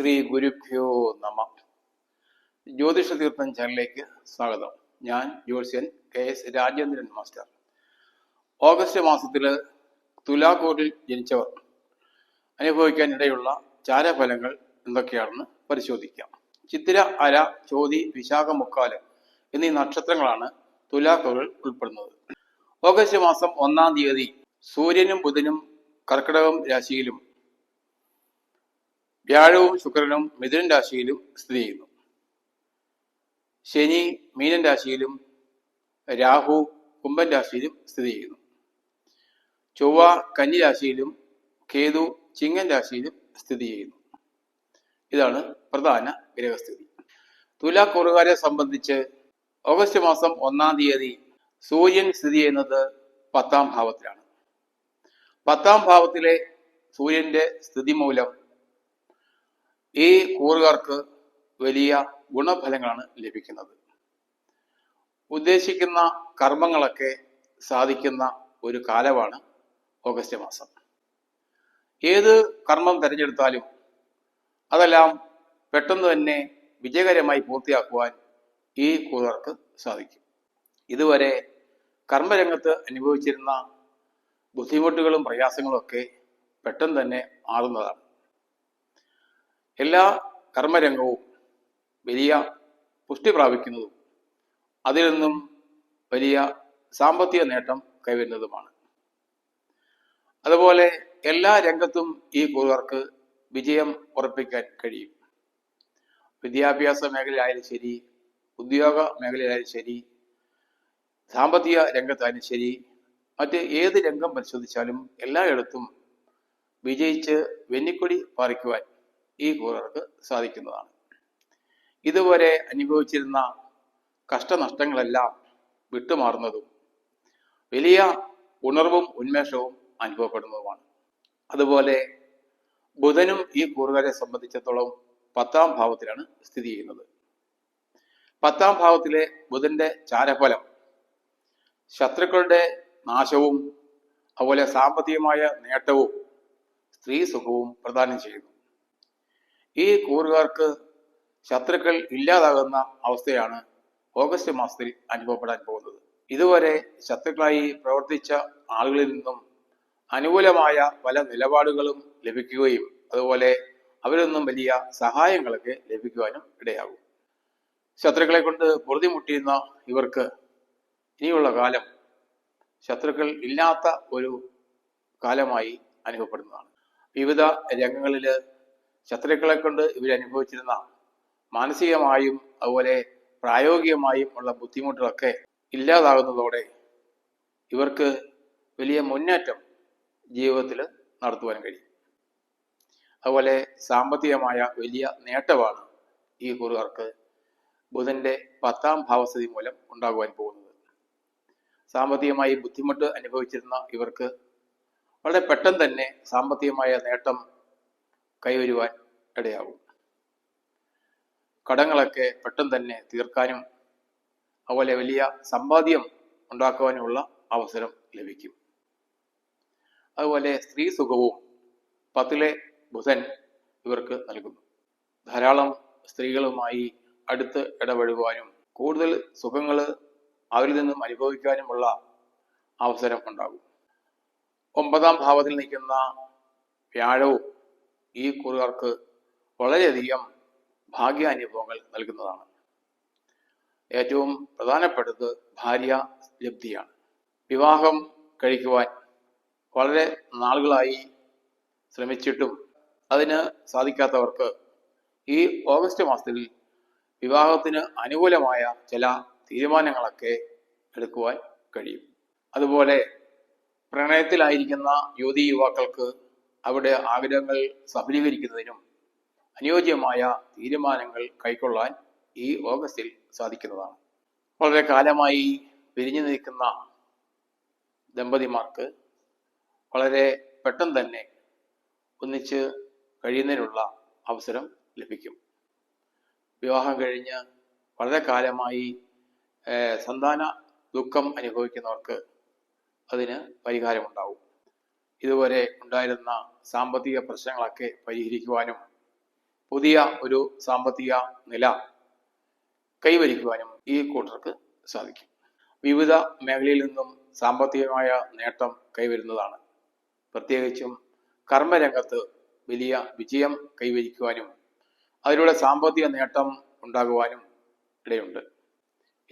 ശ്രീ ഗുരുഭ്യോ നമ. ജ്യോതിഷ തീർത്ഥം ചാനലിലേക്ക് സ്വാഗതം. ഞാൻ ജ്യോത്സ്യൻ K S Rajendran master. August മാസത്തിൽ തുലാകോട്ടിൽ ജനിച്ചവർ. അനുഭവിക്കാനിടയുള്ള ചാരഫലങ്ങൾ എന്തൊക്കെയാണെന്ന് പരിശോധിക്കാം. ചിത്തിര അര ചോതി വിശാഖ മുക്കാൽ എന്നീ നക്ഷത്രങ്ങളാണ് തുലാക്കൂറിൽ ഉൾപ്പെടുന്നത്. ഓഗസ്റ്റ് മാസം ഒന്നാം തീയതി സൂര്യനും ബുധനും കർക്കിടകം രാശിയിലും വ്യാഴവും ശുക്രനും മിഥുനൻ രാശിയിലും സ്ഥിതി ചെയ്യുന്നു. ശനി മീനൻ രാശിയിലും രാഹു കുംഭൻ രാശിയിലും സ്ഥിതി ചെയ്യുന്നു. ചൊവ്വ കന്നി രാശിയിലും കേതു ചിങ്ങൻ രാശിയിലും സ്ഥിതി ചെയ്യുന്നു. ഇതാണ് പ്രധാന ഗ്രഹസ്ഥിതി. തുലാക്കൂറുകാരെ സംബന്ധിച്ച് ഓഗസ്റ്റ് മാസം ഒന്നാം തീയതി സൂര്യൻ സ്ഥിതി ചെയ്യുന്നത് പത്താം ഭാവത്തിലാണ്. പത്താം ഭാവത്തിലെ സൂര്യന്റെ സ്ഥിതി മൂലം ഈ കൂറുകാർക്ക് വലിയ ഗുണഫലങ്ങളാണ് ലഭിക്കുന്നത്. ഉദ്ദേശിക്കുന്ന കർമ്മങ്ങളൊക്കെ സാധിക്കുന്ന ഒരു കാലമാണ് ഓഗസ്റ്റ് മാസം. ഏത് കർമ്മം തിരഞ്ഞെടുത്താലും അതെല്ലാം പെട്ടെന്ന് തന്നെ വിജയകരമായി പൂർത്തിയാക്കുവാൻ ഈ കൂറുകാർക്ക് സാധിക്കും. ഇതുവരെ കർമ്മരംഗത്ത് അനുഭവിച്ചിരുന്ന ബുദ്ധിമുട്ടുകളും പ്രയാസങ്ങളും ഒക്കെ പെട്ടെന്ന് തന്നെ മാറുന്നതാണ്. എല്ലാ കർമ്മരംഗവും വലിയ പുഷ്ടി പ്രാപിക്കുന്നതും അതിൽ നിന്നും വലിയ സാമ്പത്തിക നേട്ടം കൈവരുന്നതുമാണ്. അതുപോലെ എല്ലാ രംഗത്തും ഈ കൂറുകാർക്ക് വിജയം ഉറപ്പിക്കാൻ കഴിയും. വിദ്യാഭ്യാസ മേഖലയായാലും ശരി ഉദ്യോഗ മേഖലയിലായാലും ശരി സാമ്പത്തിക രംഗത്തായാലും ശരി മറ്റ് ഏത് രംഗം പരിശോധിച്ചാലും എല്ലായിടത്തും വിജയിച്ച് വെന്നിക്കൊടി പറിക്കുവാൻ ഈ കൂറർക്ക് സാധിക്കുന്നതാണ്. ഇതുവരെ അനുഭവിച്ചിരുന്ന കഷ്ടനഷ്ടങ്ങളെല്ലാം വിട്ടുമാറുന്നതും വലിയ ഉണർവും ഉന്മേഷവും അനുഭവപ്പെടുന്നതുമാണ്. അതുപോലെ ബുധനും ഈ കൂറുകാരെ സംബന്ധിച്ചിടത്തോളം പത്താം ഭാവത്തിലാണ് സ്ഥിതി ചെയ്യുന്നത്. പത്താം ഭാവത്തിലെ ബുധന്റെ ചാരഫലം ശത്രുക്കളുടെ നാശവും അതുപോലെ സാമ്പത്തികമായ നേട്ടവും സ്ത്രീ സുഖവും പ്രദാനം ചെയ്യുന്നു. ഈ കൂറുകാർക്ക് ശത്രുക്കൾ ഇല്ലാതാകുന്ന അവസ്ഥയാണ് ഓഗസ്റ്റ് മാസത്തിൽ അനുഭവപ്പെടാൻ പോകുന്നത്. ഇതുവരെ ശത്രുക്കളായി പ്രവർത്തിച്ച ആളുകളിൽ നിന്നും അനുകൂലമായ പല നിലപാടുകളും ലഭിക്കുകയും അതുപോലെ അവരൊന്നും വലിയ സഹായങ്ങളൊക്കെ ലഭിക്കുവാനും ഇടയാകും. ശത്രുക്കളെ കൊണ്ട് പൊറുതിമുട്ടിയുന്ന ഇവർക്ക് ഇനിയുള്ള കാലം ശത്രുക്കൾ ഇല്ലാത്ത ഒരു കാലമായി അനുഭവപ്പെടുന്നതാണ്. വിവിധ രംഗങ്ങളിൽ ശത്രുക്കളെ കൊണ്ട് ഇവരനുഭവിച്ചിരുന്ന മാനസികമായും അതുപോലെ പ്രായോഗികമായും ഉള്ള ബുദ്ധിമുട്ടുകളൊക്കെ ഇല്ലാതാകുന്നതോടെ ഇവർക്ക് വലിയ മുന്നേറ്റം ജീവിതത്തിൽ നടത്തുവാൻ കഴിയും. അതുപോലെ സാമ്പത്തികമായ വലിയ നേട്ടമാണ് ഈ കുറുകാർക്ക് ബുധന്റെ പത്താം ഭാവസ്ഥിതി മൂലം ഉണ്ടാകുവാൻ പോകുന്നത്. സാമ്പത്തികമായി ബുദ്ധിമുട്ട് അനുഭവിച്ചിരുന്ന ഇവർക്ക് വളരെ പെട്ടെന്ന് തന്നെ സാമ്പത്തികമായ നേട്ടം കൈവരുവാൻ ഇടയാകും കടങ്ങളൊക്കെ പെട്ടെന്ന് തന്നെ തീർക്കാനും അതുപോലെ വലിയ സമ്പാദ്യം ഉണ്ടാക്കുവാനുമുള്ള അവസരം ലഭിക്കും. അതുപോലെ സ്ത്രീ സുഖവും പത്തിലെ ബുധൻ ഇവർക്ക് നൽകുന്നു. ധാരാളം സ്ത്രീകളുമായി അടുത്ത് ഇടപഴകുവാനും കൂടുതൽ സുഖങ്ങൾ അവരിൽ നിന്നും അനുഭവിക്കാനുമുള്ള അവസരം ഉണ്ടാകും. ഒമ്പതാം ഭാവത്തിൽ നിൽക്കുന്ന വ്യാഴവും ഈ കുറുകാർക്ക് വളരെയധികം ഭാഗ്യാനുഭവങ്ങൾ നൽകുന്നതാണ്. ഏറ്റവും പ്രധാനപ്പെട്ടത് ഭാര്യ ലബ്ധിയാണ്. വിവാഹം കഴിക്കുവാൻ വളരെ നാളുകളായി ശ്രമിച്ചിട്ടും അതിന് സാധിക്കാത്തവർക്ക് ഈ ഓഗസ്റ്റ് മാസത്തിൽ വിവാഹത്തിന് അനുകൂലമായ ചില തീരുമാനങ്ങളൊക്കെ എടുക്കുവാൻ കഴിയും. അതുപോലെ പ്രണയത്തിലായിരിക്കുന്ന യുവതി യുവാക്കൾക്ക് അവരുടെ ആഗ്രഹങ്ങൾ സഫലീകരിക്കുന്നതിനും അനുയോജ്യമായ തീരുമാനങ്ങൾ കൈക്കൊള്ളാൻ ഈ ഓഗസ്റ്റിൽ സാധിക്കുന്നതാണ്. വളരെ കാലമായി പിരിഞ്ഞു നിൽക്കുന്ന ദമ്പതിമാർക്ക് വളരെ പെട്ടെന്ന് തന്നെ ഒന്നിച്ച് കഴിയുന്നതിനുള്ള അവസരം ലഭിക്കും. വിവാഹം കഴിഞ്ഞ് വളരെ കാലമായി സന്താന ദുഃഖം അനുഭവിക്കുന്നവർക്ക് അതിന് പരിഹാരമുണ്ടാവും. ഇതുവരെ ഉണ്ടായിരുന്ന സാമ്പത്തിക പ്രശ്നങ്ങളൊക്കെ പരിഹരിക്കുവാനും പുതിയ ഒരു സാമ്പത്തിക നില കൈവരിക്കുവാനും ഈ കൂട്ടർക്ക് സാധിക്കും. വിവിധ മേഖലയിൽ നിന്നും സാമ്പത്തികമായ നേട്ടം കൈവരുന്നതാണ്. പ്രത്യേകിച്ചും കർമ്മരംഗത്ത് വലിയ വിജയം കൈവരിക്കുവാനും അതിലൂടെ സാമ്പത്തിക നേട്ടം ഉണ്ടാകുവാനും ഇടയുണ്ട്.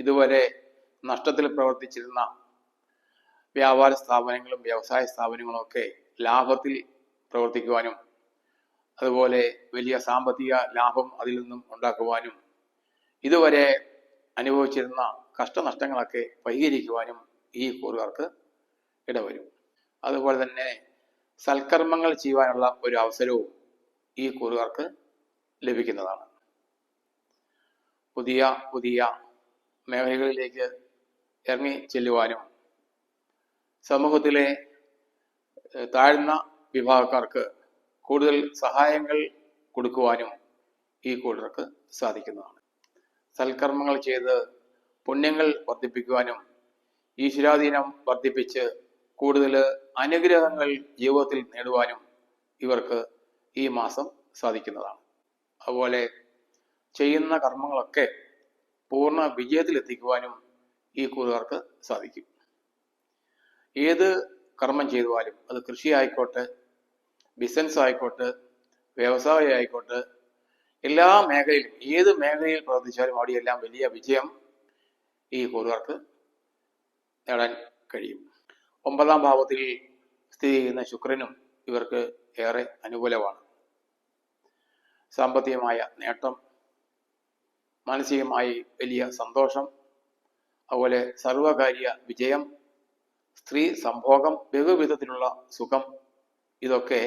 ഇതുവരെ നഷ്ടത്തിൽ പ്രവർത്തിച്ചിരുന്ന വ്യാപാര സ്ഥാപനങ്ങളും വ്യവസായ സ്ഥാപനങ്ങളും ഒക്കെ ലാഭത്തിൽ പ്രവർത്തിക്കുവാനും അതുപോലെ വലിയ സാമ്പത്തിക ലാഭം അതിൽ നിന്നും ഉണ്ടാക്കുവാനും ഇതുവരെ അനുഭവിച്ചിരുന്ന കഷ്ടനഷ്ടങ്ങളൊക്കെ പരിഹരിക്കുവാനും ഈ കൂറുകാർക്ക് ഇടവരും. അതുപോലെ തന്നെ സൽക്കർമ്മങ്ങൾ ചെയ്യുവാനുള്ള ഒരു അവസരവും ഈ കൂറുകാർക്ക് ലഭിക്കുന്നതാണ്. പുതിയ പുതിയ മേഖലകളിലേക്ക് ഇറങ്ങി ചെല്ലുവാനും സമൂഹത്തിലെ താഴ്ന്ന വിഭാഗക്കാർക്ക് കൂടുതൽ സഹായങ്ങൾ കൊടുക്കുവാനും ഈ കൂട്ടർക്ക് സാധിക്കുന്നതാണ്. സൽക്കർമ്മങ്ങൾ ചെയ്ത് പുണ്യങ്ങൾ വർദ്ധിപ്പിക്കുവാനും ഈശ്വരാധീനം വർദ്ധിപ്പിച്ച് കൂടുതൽ അനുഗ്രഹങ്ങൾ ജീവിതത്തിൽ നേടുവാനും ഇവർക്ക് ഈ മാസം സാധിക്കുന്നതാണ്. അതുപോലെ ചെയ്യുന്ന കർമ്മങ്ങളൊക്കെ പൂർണ വിജയത്തിലെത്തിക്കുവാനും ഈ കൂറുകാർക്ക് സാധിക്കും. ഏത് കർമ്മം ചെയ്തുവാലും അത് കൃഷി ആയിക്കോട്ടെ ബിസിനസ് ആയിക്കോട്ടെ വ്യവസായം ആയിക്കോട്ടെ എല്ലാ മേഖലയിലും ഏത് മേഖലയിൽ പ്രവർത്തിച്ചാലും അവിടെയെല്ലാം വലിയ വിജയം ഈ കൂറുകാർക്ക് നേടാൻ കഴിയും. ഒമ്പതാം ഭാവത്തിൽ സ്ഥിതി ചെയ്യുന്ന ശുക്രനും ഇവർക്ക് ഏറെ അനുകൂലമാണ്. സാമ്പത്തികമായ നേട്ടം മാനസികമായി വലിയ സന്തോഷം അതുപോലെ സർവകാര്യ വിജയം സ്ത്രീ സംഭോഗം ബഹുവിധത്തിലുള്ള സുഖം ഇതൊക്കെ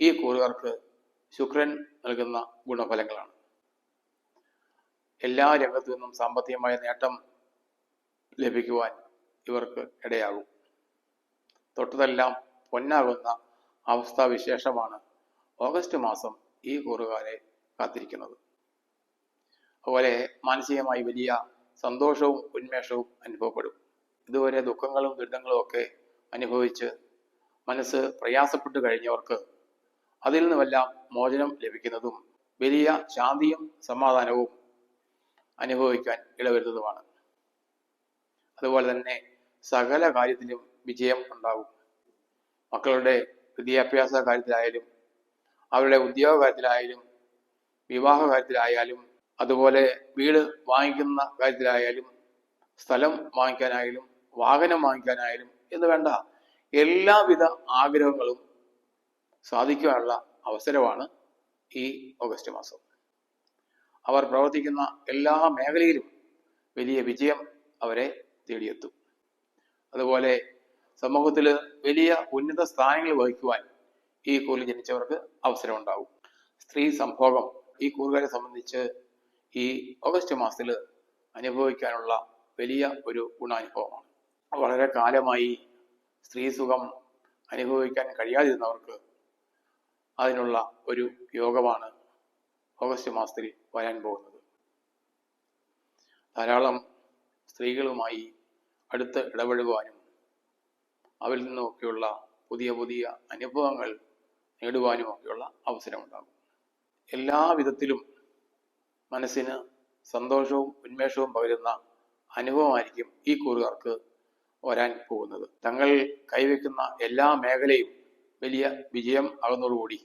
ഈ കൂറുകാർക്ക് ശുക്രൻ നൽകുന്ന ഗുണഫലങ്ങളാണ്. എല്ലാ രംഗത്തു നിന്നും സാമ്പത്തികമായ നേട്ടം ലഭിക്കുവാൻ ഇവർക്ക് ഇടയാകും. തൊട്ടതെല്ലാം പൊന്നാകുന്ന അവസ്ഥാവിശേഷമാണ് ഓഗസ്റ്റ് മാസം ഈ കൂറുകാരെ കാത്തിരിക്കുന്നത്. അതുപോലെ മാനസികമായി വലിയ സന്തോഷവും ഉന്മേഷവും അനുഭവപ്പെടും. ഇതുവരെ ദുഃഖങ്ങളും ദുരിതങ്ങളും ഒക്കെ അനുഭവിച്ച് മനസ്സ് പ്രയാസപ്പെട്ടു കഴിഞ്ഞവർക്ക് അതിൽ നിന്നുമെല്ലാം മോചനം ലഭിക്കുന്നതും വലിയ ശാന്തിയും സമാധാനവും അനുഭവിക്കാൻ ഇടവരുന്നതുമാണ്. അതുപോലെ തന്നെ സകല കാര്യത്തിലും വിജയം ഉണ്ടാകും. മക്കളുടെ വിദ്യാഭ്യാസ കാര്യത്തിലായാലും അവരുടെ ഉദ്യോഗ കാര്യത്തിലായാലും വിവാഹ കാര്യത്തിലായാലും അതുപോലെ വീട് വാങ്ങിക്കുന്ന കാര്യത്തിലായാലും സ്ഥലം വാങ്ങിക്കാനായാലും വാഹനം വാങ്ങിക്കാനായാലും എന്ന് വേണ്ട എല്ലാവിധ ആഗ്രഹങ്ങളും സാധിക്കുവാനുള്ള അവസരമാണ് ഈ ഓഗസ്റ്റ് മാസം. അവർ പ്രവർത്തിക്കുന്ന എല്ലാ മേഖലയിലും വലിയ വിജയം അവരെ തേടിയെത്തും. അതുപോലെ സമൂഹത്തിൽ വലിയ ഉന്നത സ്ഥാനങ്ങൾ വഹിക്കുവാൻ ഈ കൂറിൽ ജനിച്ചവർക്ക് അവസരമുണ്ടാകും. സ്ത്രീ സംഭോഗം ഈ കൂറുകാരെ സംബന്ധിച്ച് ഈ ഓഗസ്റ്റ് മാസത്തിൽ അനുഭവിക്കാനുള്ള വലിയ ഒരു ഗുണാനുഭവമാണ്. വളരെ കാലമായി സ്ത്രീ സുഖം അനുഭവിക്കാൻ കഴിയാതിരുന്നവർക്ക് അതിനുള്ള ഒരു യോഗമാണ് ഓഗസ്റ്റ് മാസത്തിൽ വരാൻ പോകുന്നത്. ധാരാളം സ്ത്രീകളുമായി അടുത്ത് ഇടപഴകുവാനും അവരിൽ നിന്നുമൊക്കെയുള്ള പുതിയ പുതിയ അനുഭവങ്ങൾ നേടുവാനും ഒക്കെയുള്ള അവസരമുണ്ടാകും. എല്ലാ വിധത്തിലും മനസ്സിന് സന്തോഷവും ഉന്മേഷവും പകരുന്ന അനുഭവമായിരിക്കും ഈ കൂറുകാർക്ക് വരാൻ പോകുന്നത്. തങ്ങൾ കൈവയ്ക്കുന്ന എല്ലാ മേഖലയും വലിയ വിജയം ആകുന്നതോടുകൂടി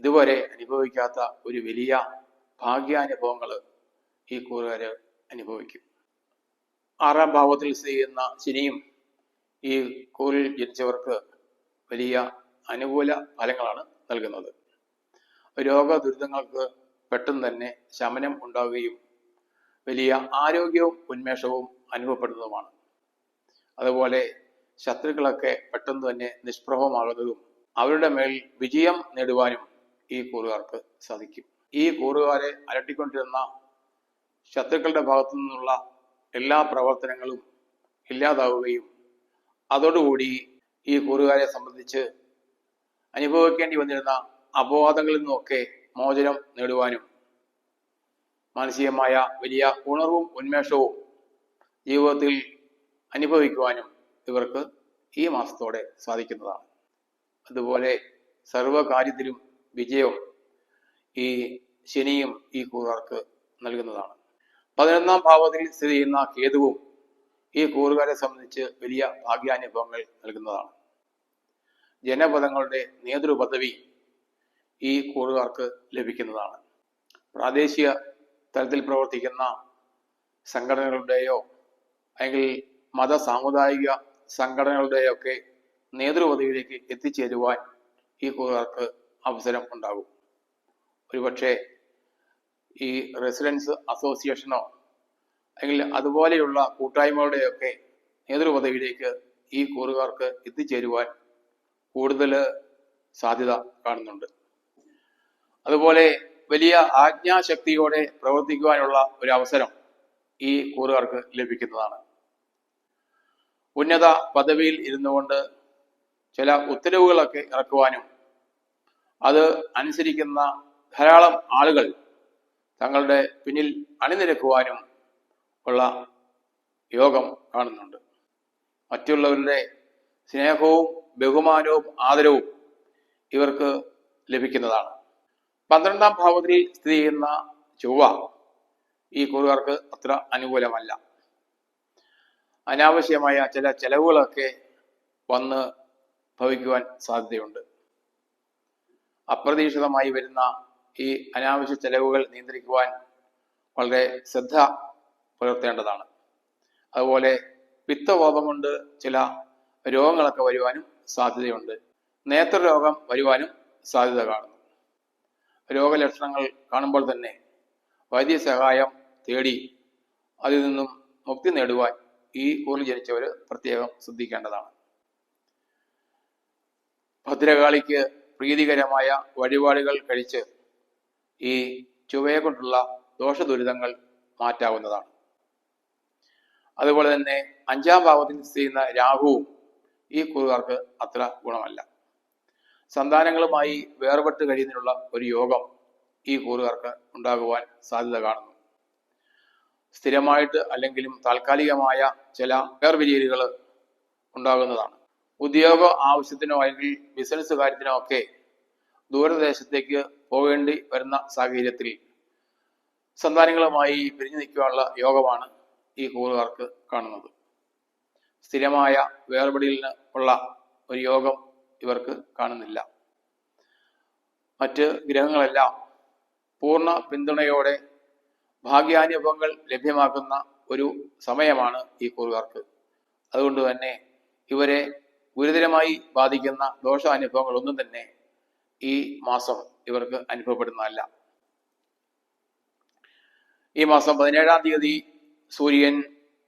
ഇതുവരെ അനുഭവിക്കാത്ത ഒരു വലിയ ഭാഗ്യാനുഭവങ്ങൾ ഈ കൂറുകാർ അനുഭവിക്കും. ആറാം ഭാവത്തിൽ സ്ഥിതി ചെയ്യുന്ന ശനിയും ഈ കൂറിൽ ജനിച്ചവർക്ക് വലിയ അനുകൂല ഫലങ്ങളാണ് നൽകുന്നത്. രോഗ ദുരിതങ്ങൾക്ക് പെട്ടെന്ന് തന്നെ ശമനം ഉണ്ടാവുകയും വലിയ ആരോഗ്യവും ഉന്മേഷവും അനുഭവപ്പെടുന്നതുമാണ്. അതുപോലെ ശത്രുക്കളൊക്കെ പെട്ടെന്ന് തന്നെ നിഷ്പ്രഭമാകുന്നതും അവരുടെ മേൽ വിജയം നേടുവാനും ഈ കൂറുകാർക്ക് സാധിക്കും. ഈ കൂറുകാരെ അലട്ടിക്കൊണ്ടിരുന്ന ശത്രുക്കളുടെ ഭാഗത്തു നിന്നുള്ള എല്ലാ പ്രവർത്തനങ്ങളും ഇല്ലാതാവുകയും അതോടുകൂടി ഈ കൂറുകാരെ സംബന്ധിച്ച് അനുഭവിക്കേണ്ടി വന്നിരുന്ന അപവാദങ്ങളിൽ നിന്നൊക്കെ മോചനം നേടുവാനും മാനസികമായ വലിയ ഉണർവും ഉന്മേഷവും ജീവിതത്തിൽ അനുഭവിക്കുവാനും ഇവർക്ക് ഈ മാസത്തോടെ സാധിക്കുന്നതാണ്. അതുപോലെ സർവകാര്യത്തിലും വിജയവും ഈ ശനിയും ഈ കൂറുകാർക്ക് നൽകുന്നതാണ്. പതിനൊന്നാം ഭാവത്തിൽ സ്ഥിതി ചെയ്യുന്ന കേതുവും ഈ കൂറുകാരെ സംബന്ധിച്ച് വലിയ ഭാഗ്യാനുഭവങ്ങൾ നൽകുന്നതാണ്. ജനപദങ്ങളുടെ നേതൃപദവി ഈ കൂറുകാർക്ക് ലഭിക്കുന്നതാണ്. പ്രാദേശിക തലത്തിൽ പ്രവർത്തിക്കുന്ന സംഘടനകളുടെയോ അല്ലെങ്കിൽ മത സാമുദായിക സംഘടനകളുടെയോ ഒക്കെ നേതൃപദവിയിലേക്ക് എത്തിച്ചേരുവാൻ ഈ കൂറുകാർക്ക് അവസരം ഉണ്ടാകും. ഒരുപക്ഷെ ഈ റെസിഡൻസ് അസോസിയേഷനോ അല്ലെങ്കിൽ അതുപോലെയുള്ള കൂട്ടായ്മകളുടെയൊക്കെ നേതൃപദവിയിലേക്ക് ഈ കൂറുകാർക്ക് എത്തിച്ചേരുവാൻ കൂടുതൽ സാധ്യത കാണുന്നുണ്ട്. അതുപോലെ വലിയ ആജ്ഞാശക്തിയോടെ പ്രവർത്തിക്കുവാനുള്ള ഒരു അവസരം ഈ കൂറുകാർക്ക് ലഭിക്കുന്നതാണ്. ഉന്നത പദവിയിൽ ഇരുന്നുകൊണ്ട് ചില ഉത്തരവുകളൊക്കെ ഇറക്കുവാനും അത് അനുസരിക്കുന്ന ധാരാളം ആളുകൾ തങ്ങളുടെ പിന്നിൽ അണിനിരക്കുവാനും ഉള്ള യോഗം കാണുന്നുണ്ട്. മറ്റുള്ളവരുടെ സ്നേഹവും ബഹുമാനവും ആദരവും ഇവർക്ക് ലഭിക്കുന്നതാണ്. പന്ത്രണ്ടാം ഭാവത്തിൽ സ്ഥിതി ചെയ്യുന്ന ചൊവ്വ ഈ കൂറുകാർക്ക് അത്ര അനുകൂലമല്ല. അനാവശ്യമായ ചില ചെലവുകളൊക്കെ വന്ന് ഭവിക്കുവാൻ സാധ്യതയുണ്ട്. അപ്രതീക്ഷിതമായി വരുന്ന ഈ അനാവശ്യ ചെലവുകൾ നിയന്ത്രിക്കുവാൻ വളരെ ശ്രദ്ധ പുലർത്തേണ്ടതാണ്. അതുപോലെ പിത്തകോപം കൊണ്ട് ചില രോഗങ്ങളൊക്കെ വരുവാനും സാധ്യതയുണ്ട്. നേത്രരോഗം വരുവാനും സാധ്യത കാണുന്നു. രോഗലക്ഷണങ്ങൾ കാണുമ്പോൾ തന്നെ വൈദ്യസഹായം തേടി അതിൽ നിന്നും മുക്തി നേടുവാൻ ഈ ഊരിൽ ജനിച്ചവർ പ്രത്യേകം ശ്രദ്ധിക്കേണ്ടതാണ്. ഭദ്രകാളിക്ക് പ്രീതികരമായ വഴിപാടുകൾ കഴിച്ച് ഈ ചുവയെ കൊണ്ടുള്ള ദോഷദുരിതങ്ങൾ മാറ്റാവുന്നതാണ്. അതുപോലെ തന്നെ അഞ്ചാം ഭാവത്തിൽ സ്ഥിതി ചെയ്യുന്ന രാഹുവും ഈ കുറുകാർക്ക് അത്ര ഗുണമല്ല. സന്താനങ്ങളുമായി വേർപെട്ട് കഴിയുന്നതിനുള്ള ഒരു യോഗം ഈ കൂറുകാർക്ക് ഉണ്ടാകുവാൻ സാധ്യത കാണുന്നു. സ്ഥിരമായിട്ട് അല്ലെങ്കിലും താൽക്കാലികമായ ചില വേർപിരിയലുകൾ ഉണ്ടാകുന്നതാണ്. ഉദ്യോഗ ആവശ്യത്തിനോ അല്ലെങ്കിൽ ബിസിനസ് കാര്യത്തിനോ ഒക്കെ ദൂരദേശത്തേക്ക് പോകേണ്ടി വരുന്ന സാഹചര്യത്തിൽ സന്താനങ്ങളുമായി പിരിഞ്ഞു നിൽക്കുവാനുള്ള യോഗമാണ് ഈ കൂറുകാർക്ക് കാണുന്നത്. സ്ഥിരമായ വേർപെടലിന് ഉള്ള ഒരു യോഗം ഇവർക്ക് കാണുന്നില്ല. മറ്റ് ഗ്രഹങ്ങളെല്ലാം പൂർണ പിന്തുണയോടെ ഭാഗ്യാനുഭവങ്ങൾ ലഭ്യമാക്കുന്ന ഒരു സമയമാണ് ഈ കൂറുകാർക്ക്. അതുകൊണ്ട് തന്നെ ഇവരെ ഗുരുതരമായി ബാധിക്കുന്ന ദോഷാനുഭവങ്ങളൊന്നും തന്നെ ഈ മാസം ഇവർക്ക് അനുഭവപ്പെടുന്നതല്ല. ഈ മാസം പതിനേഴാം തീയതി സൂര്യൻ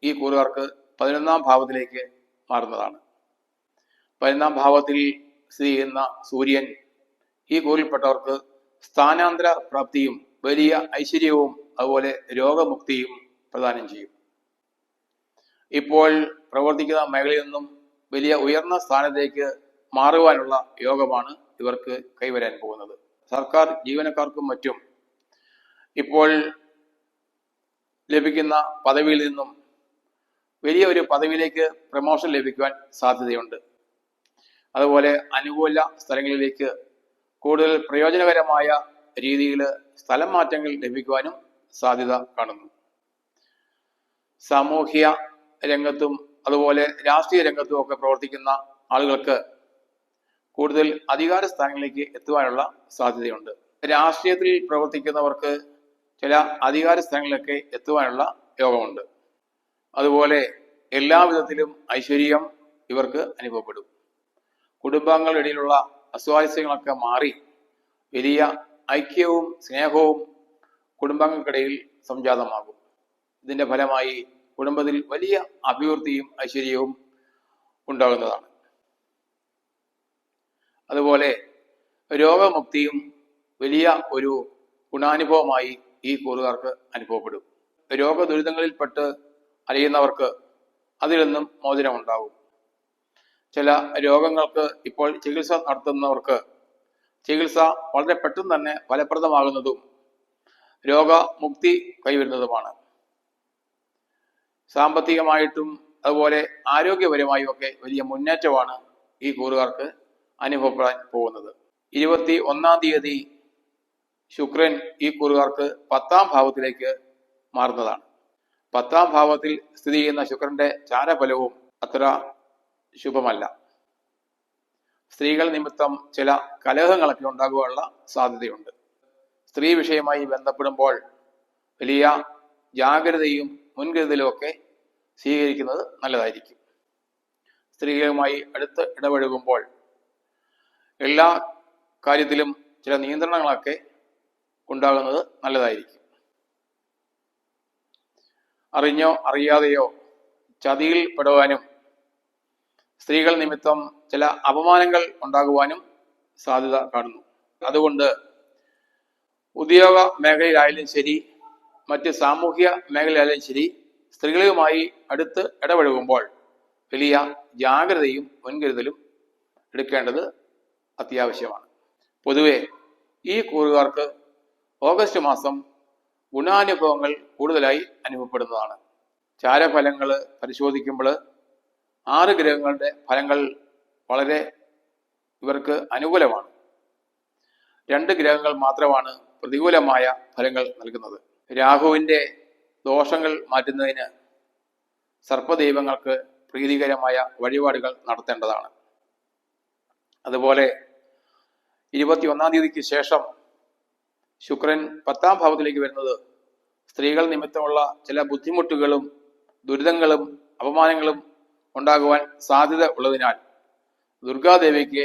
ഈ കൂറുകാർക്ക് പതിനൊന്നാം ഭാവത്തിലേക്ക് മാറുന്നതാണ്. പതിനൊന്നാം ഭാവത്തിൽ സ്ഥിതി ചെയ്യുന്ന സൂര്യൻ ഈ കൂറിൽപ്പെട്ടവർക്ക് സ്ഥാനാന്തര പ്രാപ്തിയും വലിയ ഐശ്വര്യവും അതുപോലെ രോഗമുക്തിയും പ്രദാനം ചെയ്യും. ഇപ്പോൾ പ്രവർത്തിക്കുന്ന മേഖലയിൽ നിന്നും വലിയ ഉയർന്ന സ്ഥാനത്തേക്ക് മാറുവാനുള്ള യോഗമാണ് ഇവർക്ക് കൈവരാൻ പോകുന്നത്. സർക്കാർ ജീവനക്കാർക്കും മറ്റും ഇപ്പോൾ ലഭിക്കുന്ന പദവിയിൽ നിന്നും വലിയ ഒരു പദവിയിലേക്ക് പ്രമോഷൻ ലഭിക്കുവാൻ സാധ്യതയുണ്ട്. അതുപോലെ അനുകൂല സ്ഥലങ്ങളിലേക്ക് കൂടുതൽ പ്രയോജനകരമായ രീതിയിൽ സ്ഥലം മാറ്റങ്ങൾ ലഭിക്കുവാനും സാധ്യത കാണുന്നു. സാമൂഹ്യ രംഗത്തും അതുപോലെ രാഷ്ട്രീയ രംഗത്തും ഒക്കെ പ്രവർത്തിക്കുന്ന ആളുകൾക്ക് കൂടുതൽ അധികാര സ്ഥാനങ്ങളിലേക്ക് എത്തുവാനുള്ള സാധ്യതയുണ്ട്. രാഷ്ട്രീയത്തിൽ പ്രവർത്തിക്കുന്നവർക്ക് ചില അധികാര സ്ഥാനങ്ങളിലൊക്കെ എത്തുവാനുള്ള യോഗമുണ്ട്. അതുപോലെ എല്ലാവിധത്തിലും ഐശ്വര്യം ഇവർക്ക് അനുഭവപ്പെടും. കുടുംബാംഗങ്ങളുടെ ഇടയിലുള്ള അസ്വാരസ്യങ്ങളൊക്കെ മാറി വലിയ ഐക്യവും സ്നേഹവും കുടുംബാംഗങ്ങൾക്കിടയിൽ സംജാതമാകും. ഇതിന്റെ ഫലമായി കുടുംബത്തിൽ വലിയ അഭിവൃദ്ധിയും ഐശ്വര്യവും ഉണ്ടാകുന്നതാണ്. അതുപോലെ രോഗമുക്തിയും വലിയ ഒരു ഗുണാനുഭവമായി ഈ കൂറുകാർക്ക് അനുഭവപ്പെടും. രോഗദുരിതങ്ങളിൽപ്പെട്ട് അറിയുന്നവർക്ക് അതിൽ നിന്നും മോചനമുണ്ടാകും. ചില രോഗങ്ങൾക്ക് ഇപ്പോൾ ചികിത്സ നടത്തുന്നവർക്ക് ചികിത്സ വളരെ പെട്ടെന്ന് തന്നെ ഫലപ്രദമാകുന്നതും രോഗമുക്തി കൈവരുന്നതുമാണ്. സാമ്പത്തികമായിട്ടും അതുപോലെ ആരോഗ്യപരമായും ഒക്കെ വലിയ മുന്നേറ്റമാണ് ഈ കൂറുകാർക്ക് അനുഭവപ്പെടാൻ പോകുന്നത്. ഇരുപത്തി ഒന്നാം തീയതി ശുക്രൻ ഈ കൂറുകാർക്ക് പത്താം ഭാവത്തിലേക്ക് മാറുന്നതാണ്. പത്താം ഭാവത്തിൽ സ്ഥിതി ചെയ്യുന്ന ശുക്രന്റെ ചാരഫലവും അത്ര ശുഭമല്ല. സ്ത്രീകൾ നിമിത്തം ചില കലഹങ്ങളൊക്കെ ഉണ്ടാകുവാനുള്ള സാധ്യതയുണ്ട്. സ്ത്രീ വിഷയമായി ബന്ധപ്പെടുമ്പോൾ വലിയ ജാഗ്രതയും മുൻകരുതലും ഒക്കെ സ്വീകരിക്കുന്നത് നല്ലതായിരിക്കും. സ്ത്രീകളുമായി അടുത്ത് ഇടപഴകുമ്പോൾ എല്ലാ കാര്യത്തിലും ചില നിയന്ത്രണങ്ങളൊക്കെ ഉണ്ടാകുന്നത് നല്ലതായിരിക്കും. അറിഞ്ഞോ അറിയാതെയോ ചതിയിൽ പെടുവാനും സ്ത്രീകൾ നിമിത്തം ചില അപമാനങ്ങൾ ഉണ്ടാകുവാനും സാധ്യത കാണുന്നു. അതുകൊണ്ട് ഉദ്യോഗ മേഖലയിലായാലും ശരി മറ്റ് സാമൂഹ്യ മേഖലയിലായാലും ശരി സ്ത്രീകളുമായി അടുത്ത് ഇടപഴകുമ്പോൾ വലിയ ജാഗ്രതയും മുൻകരുതലും എടുക്കേണ്ടത് അത്യാവശ്യമാണ്. പൊതുവെ ഈ കൂറുകാർക്ക് ഓഗസ്റ്റ് മാസം ഗുണാനുഭവങ്ങൾ കൂടുതലായി അനുഭവപ്പെടുന്നതാണ്. ചാരഫലങ്ങൾ പരിശോധിക്കുമ്പോൾ ആറ് ഗ്രഹങ്ങളുടെ ഫലങ്ങൾ വളരെ ഇവർക്ക് അനുകൂലമാണ്. രണ്ട് ഗ്രഹങ്ങൾ മാത്രമാണ് പ്രതികൂലമായ ഫലങ്ങൾ നൽകുന്നത്. രാഹുവിന്റെ ദോഷങ്ങൾ മാറ്റുന്നതിന് സർപ്പദൈവങ്ങൾക്ക് പ്രീതികരമായ വഴിപാടുകൾ നടത്തേണ്ടതാണ്. അതുപോലെ ഇരുപത്തിയൊന്നാം തീയതിക്ക് ശേഷം ശുക്രൻ പത്താം ഭാവത്തിലേക്ക് വരുന്നത് സ്ത്രീകൾ നിമിത്തമുള്ള ചില ബുദ്ധിമുട്ടുകളും ദുരിതങ്ങളും അപമാനങ്ങളും ഉണ്ടാകുവാൻ സാധ്യത ഉള്ളതിനാൽ ദുർഗാദേവിക്ക്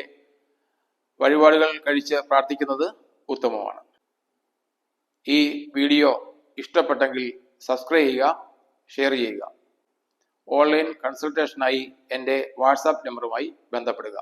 വഴിപാടുകൾ കഴിച്ച് പ്രാർത്ഥിക്കുന്നത് ഉത്തമമാണ്. ഈ വീഡിയോ ഇഷ്ടപ്പെട്ടെങ്കിൽ സബ്സ്ക്രൈബ് ചെയ്യുക ഷെയർ ചെയ്യുക. ഓൺലൈൻ കൺസൾട്ടേഷനായി എന്റെ വാട്സാപ്പ് നമ്പറുമായി ബന്ധപ്പെടുക.